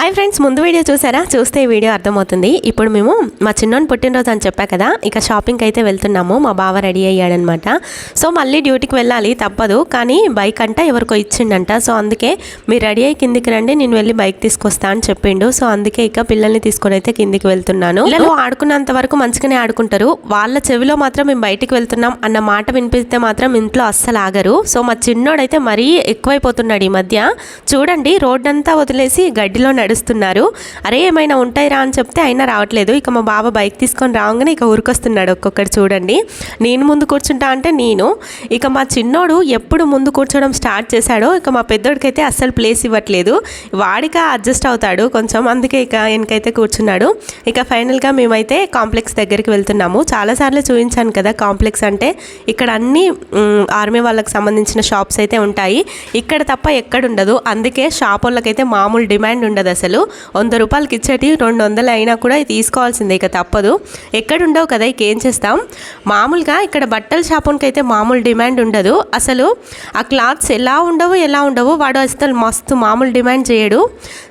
Hi friends ముందు video చూసారా? చూస్తే ఈ వీడియో అర్థమవుతుంది. ఇప్పుడు మేము మా చిన్నోని పుట్టినరోజు అని చెప్పా కదా ఇక షాపింగ్కి అయితే వెళ్తున్నాము. మా బావ రెడీ అయ్యాడనమాట. సో మళ్ళీ డ్యూటీకి వెళ్ళాలి తప్పదు కానీ బైక్ అంట ఎవరికో ఇచ్చిండంట. సో అందుకే మీరు రెడీ అయ్యి కిందికి రండి నేను వెళ్ళి బైక్ తీసుకొస్తా అని చెప్పిండు. సో అందుకే ఇక పిల్లల్ని తీసుకొని అయితే కిందికి వెళ్తున్నాను. పిల్లలు ఆడుకున్నంత వరకు మంచిగానే ఆడుకుంటారు. వాళ్ళ చెవిలో మాత్రం మేము బయటికి వెళ్తున్నాం అన్న మాట వినిపిస్తే మాత్రం ఇంట్లో అస్సలు ఆగరు. సో మా చిన్నోడైతే మరీ ఎక్కువైపోతున్నాడు ఈ మధ్య. చూడండి రోడ్డంతా వదిలేసి గడ్డిలో నడుస్తున్నారు అరే ఏమైనా ఉంటాయిరా అని చెప్తే అయినా రావట్లేదు. ఇక మా బాబా బైక్ తీసుకొని రాగానే ఇక ఊరికొస్తున్నాడు ఒక్కొక్కటి చూడండి. నేను ముందు కూర్చుంటా అంటే నేను. ఇక మా చిన్నోడు ఎప్పుడు ముందు కూర్చోవడం స్టార్ట్ చేశాడో ఇక మా పెద్దోడికైతే అస్సలు ప్లేస్ ఇవ్వట్లేదు. వాడిక అడ్జస్ట్ అవుతాడు కొంచెం అందుకే ఇక వెనకైతే కూర్చున్నాడు. ఇక ఫైనల్గా మేమైతే కాంప్లెక్స్ దగ్గరికి వెళ్తున్నాము. చాలాసార్లు చూపించాను కదా కాంప్లెక్స్ అంటే. ఇక్కడ అన్ని ఆర్మీ వాళ్ళకి సంబంధించిన షాప్స్ అయితే ఉంటాయి. ఇక్కడ తప్ప ఎక్కడ ఉండదు అందుకే షాప్ వాళ్ళకైతే మామూలు డిమాండ్ ఉండదు. అసలు వంద రూపాయలకి ఇచ్చేటి రెండు వందలు అయినా కూడా తీసుకోవాల్సిందే ఇక తప్పదు. ఎక్కడుండవు కదా ఇక ఏం చేస్తాం? మామూలుగా ఇక్కడ బట్టల షాపునికి అయితే మామూలు డిమాండ్ ఉండదు. అసలు ఆ క్లాత్స్ ఎలా ఉండవు ఎలా ఉండవు వాడు అసలు మస్తు మామూలు డిమాండ్ చేయడు.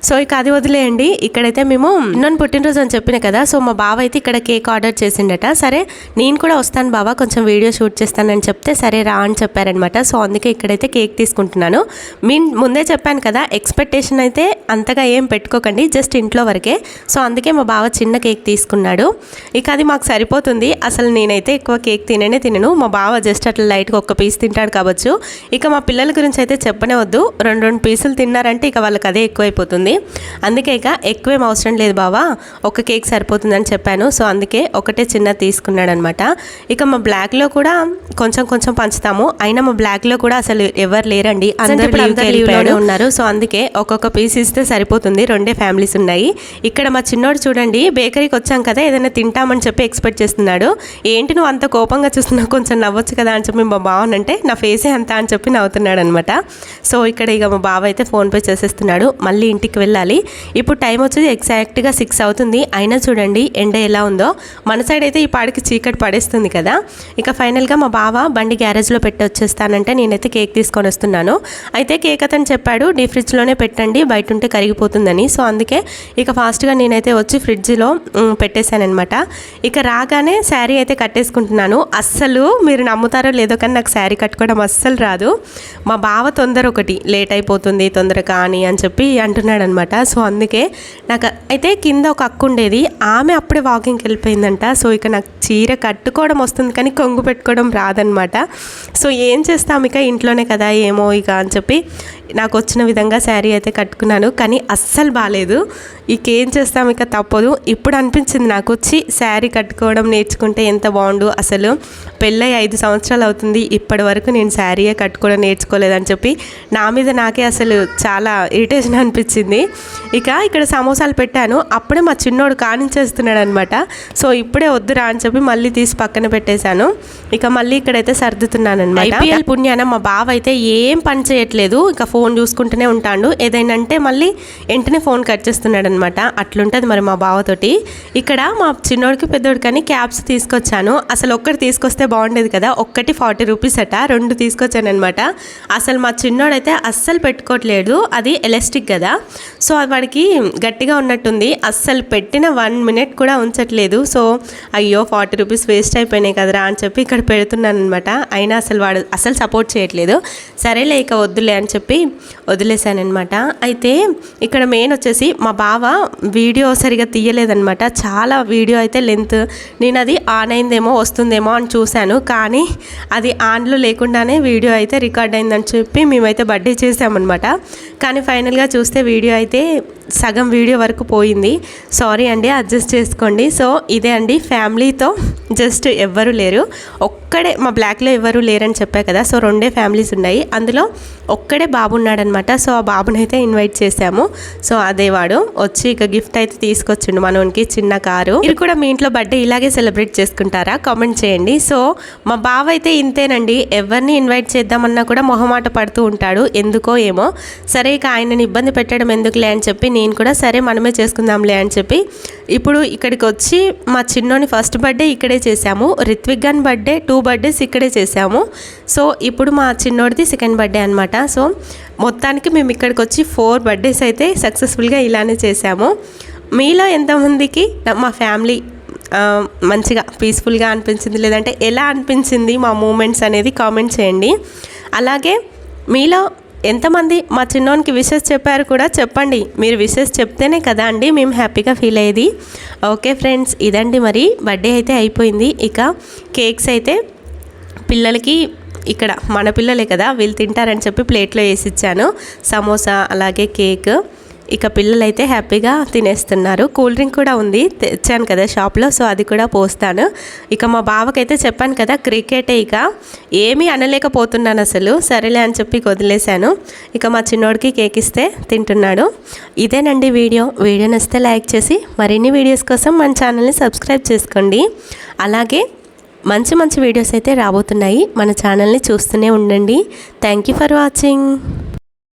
సో ఇక అది వదిలేయండి. ఇక్కడైతే మేము నన్ను పుట్టినరోజు అని చెప్పిన కదా సో మా బావ అయితే ఇక్కడ కేక్ ఆర్డర్ చేసిండట. సరే నేను కూడా వస్తాను బావా కొంచెం వీడియో షూట్ చేస్తానని చెప్తే సరే రా అని చెప్పారనమాట సో అందుకే ఇక్కడైతే కేక్ తీసుకుంటున్నాను. మీ ముందే చెప్పాను కదా ఎక్స్పెక్టేషన్ అయితే అంతగా ఏం పెట్టుకోకండి జస్ట్ ఇంట్లో వరకే. సో అందుకే మా బావ చిన్న కేక్ తీసుకున్నాడు. ఇక అది మాకు సరిపోతుంది. అసలు నేనైతే ఎక్కువ కేక్ తిననే తినను. మా బావ జస్ట్ అట్లా లైట్గా ఒక్క పీస్ తింటాడు కావచ్చు. ఇక మా పిల్లల గురించి అయితే చెప్పనే వద్దు. రెండు రెండు పీసులు తిన్నారంటే ఇక వాళ్ళకి అదే ఎక్కువైపోతుంది. అందుకే ఇక ఎక్కువేం అవసరం లేదు బావా. ఒక కేక్ సరిపోతుందని చెప్పాను. సో అందుకే ఒకటే చిన్న తీసుకున్నాడు అనమాట ఇక మా బ్లాక్లో కూడా కొంచెం కొంచెం పంచుతాము. అయినా మా బ్లాక్లో కూడా అసలు ఎవరు లేరండి. అందరూ ఉన్నారు. సో అందుకే ఒక్కొక్క పీస్ ఇస్తే సరిపోతుంది. రెండే ఫ్యామిలీస్ ఉన్నాయి. ఇక్కడ మా చిన్నోడు చూడండి బేకరీకి వచ్చాం కదా ఏదైనా తింటామని చెప్పి ఎక్స్పెక్ట్ చేస్తున్నాడు. ఏంటి నువ్వు అంత కోపంగా చూస్తున్నావు? కొంచెం నవ్వచ్చు కదా అని చెప్పి మా బావనంటే నా ఫేసే అంత అని చెప్పి నవ్వుతున్నాడు అనమాట సో ఇక్కడ ఇక మా బావ అయితే ఫోన్పే చేసేస్తున్నాడు. మళ్ళీ ఇంటికి వెళ్ళాలి. ఇప్పుడు టైం వచ్చేది ఎగ్జాక్ట్గా సిక్స్ అవుతుంది. అయినా చూడండి ఎండ ఎలా ఉందో. మన సైడ్ అయితే ఈ పాడికి చీకటి పడేస్తుంది కదా. ఇక ఫైనల్గా మా బావ బండి గ్యారేజ్లో పెట్టి వచ్చేస్తానంటే నేనైతే కేక్ తీసుకొని వస్తున్నాను. అయితే కేక్ అతను చెప్పాడు డీ ఫ్రిడ్జ్లోనే పెట్టండి బయట ఉంటే కరిగిపోతుంది కరిగిపోతుందని సో అందుకే ఇక ఫాస్ట్గా నేనైతే వచ్చి ఫ్రిడ్జ్లో పెట్టేశానమాట ఇక రాగానే శారీ అయితే కట్టేసుకుంటున్నాను. అస్సలు మీరు నమ్ముతారో లేదో కానీ నాకు శారీ కట్టుకోవడం అస్సలు రాదు. మా బావ తొందర ఒకటి లేట్ అయిపోతుంది తొందర కానీ అని చెప్పి అంటున్నాడు అనమాట సో అందుకే నాకు అయితే కింద ఒక అక్క ఉండేది. ఆమె అప్పుడే వాకింగ్కి వెళ్ళిపోయిందంట. సో ఇక నాకు చీర కట్టుకోవడం వస్తుంది కానీ కొంగు పెట్టుకోవడం రాదనమాట సో ఏం చేస్తాం ఇక ఇంట్లోనే కదా ఏమో ఇక అని చెప్పి నాకు వచ్చిన విధంగా శారీ అయితే కట్టుకున్నాను. కానీ అస్సలు బాగాలేదు ఇక ఏం చేస్తాం ఇక తప్పదు. ఇప్పుడు అనిపించింది నాకు వచ్చి శారీ కట్టుకోవడం నేర్చుకుంటే ఎంత బాగుండు అసలు. పెళ్ళై ఐదు సంవత్సరాలు అవుతుంది ఇప్పటి వరకు నేను శారీయే కట్టుకోవడం నేర్చుకోలేదని చెప్పి నా మీద నాకే అసలు చాలా ఇరిటేషన్ అనిపించింది. ఇక ఇక్కడ సమోసాలు పెట్టాను. అప్పుడే మా చిన్నోడు కానించేస్తున్నాడు అనమాట సో ఇప్పుడే వద్దురా అని చెప్పి మళ్ళీ తీసి పక్కన పెట్టేశాను. ఇక మళ్ళీ ఇక్కడైతే సర్దుతున్నాను అనమాట ఐపీఎల్ పుణ్యాన మా బావ అయితే ఏం పని చేయట్లేదు. ఇక ఫోన్ చూసుకుంటూనే ఉంటాడు. ఏదైనా అంటే మళ్ళీ వెంటనే ఫోన్ కట్ చేస్తున్నాడు అనమాట అట్లుంటుంది మరి మా బావతోటి. ఇక్కడ మా చిన్నోడికి పెద్దోడికి అని క్యాబ్స్ తీసుకొచ్చాను. అసలు ఒక్కటి తీసుకొస్తే బాగుండేది కదా. ఒక్కటి ఫార్టీ రూపీస్ అట. రెండు తీసుకొచ్చానమాట అసలు మా చిన్నోడైతే అస్సలు పెట్టుకోవట్లేదు అది ఎలాస్టిక్ కదా. సో అది వాడికి గట్టిగా ఉన్నట్టుంది. అస్సలు పెట్టిన వన్ మినిట్ కూడా ఉంచట్లేదు. సో అయ్యో ఫార్టీ రూపీస్ వేస్ట్ అయిపోయినాయి కదరా అని చెప్పి ఇక్కడ పెడుతున్నాను అనమాట అయినా అసలు వాడు అసలు సపోర్ట్ చేయట్లేదు. సరేలే ఇక వద్దులే అని చెప్పి వదిలేశానమాట అయితే ఇక్కడ మెయిన్ వచ్చేసి మా బావ వీడియో సరిగా తీయలేదనమాట చాలా వీడియో అయితే లెంత్ నేను అది ఆన్ అయిందేమో వస్తుందేమో అని చూశాను. కానీ అది ఆన్లో లేకుండానే వీడియో అయితే రికార్డ్ అయిందని చెప్పి మేమైతే బర్త్డే చేసామన్నమాట. కానీ ఫైనల్గా చూస్తే వీడియో అయితే సగం వీడియో వరకు పోయింది. సారీ అండి అడ్జస్ట్ చేసుకోండి. సో ఇదే అండి ఫ్యామిలీతో జస్ట్ ఎవ్వరు లేరు. ఒక్కడే మా బ్లాక్లో ఎవ్వరు లేరని చెప్పా కదా. సో రెండే ఫ్యామిలీస్ ఉన్నాయి. అందులో ఒక్కడే బాబు ఉన్నాడనమాట సో ఆ బాబుని అయితే ఇన్వైట్ చేశాము. సో అదే వాడు వచ్చి ఇక గిఫ్ట్ అయితే తీసుకొచ్చిండు మనోనికి చిన్న కారు. మీరు కూడా మీ ఇంట్లో బర్త్డే ఇలాగే సెలబ్రేట్ చేసుకుంటారా? కామెంట్ చేయండి. సో మా బావ అయితే ఇంతేనండి. ఎవరిని ఇన్వైట్ చేద్దామన్నా కూడా మొహమాట పడుతూ ఉంటాడు. ఎందుకో ఏమో. సరే ఇక ఆయనని ఇబ్బంది పెట్టడం ఎందుకులే అని చెప్పి నేను కూడా సరే మనమే చేసుకుందాంలే అని చెప్పి ఇప్పుడు ఇక్కడికి వచ్చి మా చిన్నోని ఫస్ట్ బర్త్డే ఇక్కడే చేశాము. రిత్విక్ గన్ బర్త్డే టూ బర్త్డేస్ ఇక్కడే చేశాము. సో ఇప్పుడు మా చిన్నోడిది సెకండ్ బర్త్డే అనమాట సో మొత్తానికి మేము ఇక్కడికి వచ్చి ఫోర్ బర్త్డేస్ అయితే సక్సెస్ఫుల్గా ఇలానే చేశాము. మీలో ఎంతమందికి మా ఫ్యామిలీ మంచిగా పీస్ఫుల్గా అనిపించింది? లేదంటే ఎలా అనిపించింది మా మూమెంట్స్ అనేది కామెంట్ చేయండి. అలాగే మీలో ఎంతమంది మా చిన్నోనికి విషెస్ చెప్పారు కూడా చెప్పండి. మీరు విషెస్ చెప్తేనే కదా అండి మేము హ్యాపీగా ఫీల్ అయ్యేది. ఓకే ఫ్రెండ్స్ ఇదండి మరి బర్త్డే అయితే అయిపోయింది. ఇక కేక్స్ అయితే పిల్లలకి ఇక్కడ మన పిల్లలే కదా వీళ్ళు తింటారని చెప్పి ప్లేట్లో వేసి ఇచ్చాను సమోసా అలాగే కేక్. ఇక పిల్లలైతే హ్యాపీగా తినేస్తున్నారు. కూల్ డ్రింక్ కూడా ఉంది తెచ్చాను కదా షాప్లో సో అది కూడా పోస్తాను. ఇక మా బావకైతే చెప్పాను కదా క్రికెటే ఇక. ఏమీ అనలేకపోతున్నాను అసలు సరేలే అని చెప్పి వదిలేశాను. ఇక మా చిన్నోడికి కేక్ ఇస్తే తింటున్నాడు. ఇదేనండి వీడియో. వీడియో నచ్చితే లైక్ చేసి మరిన్ని వీడియోస్ కోసం మన ఛానల్ని సబ్స్క్రైబ్ చేసుకోండి. అలాగే మంచి మంచి వీడియోస్ అయితే రాబోతున్నాయి. మన ఛానల్ని చూస్తూనే ఉండండి. Thank you for watching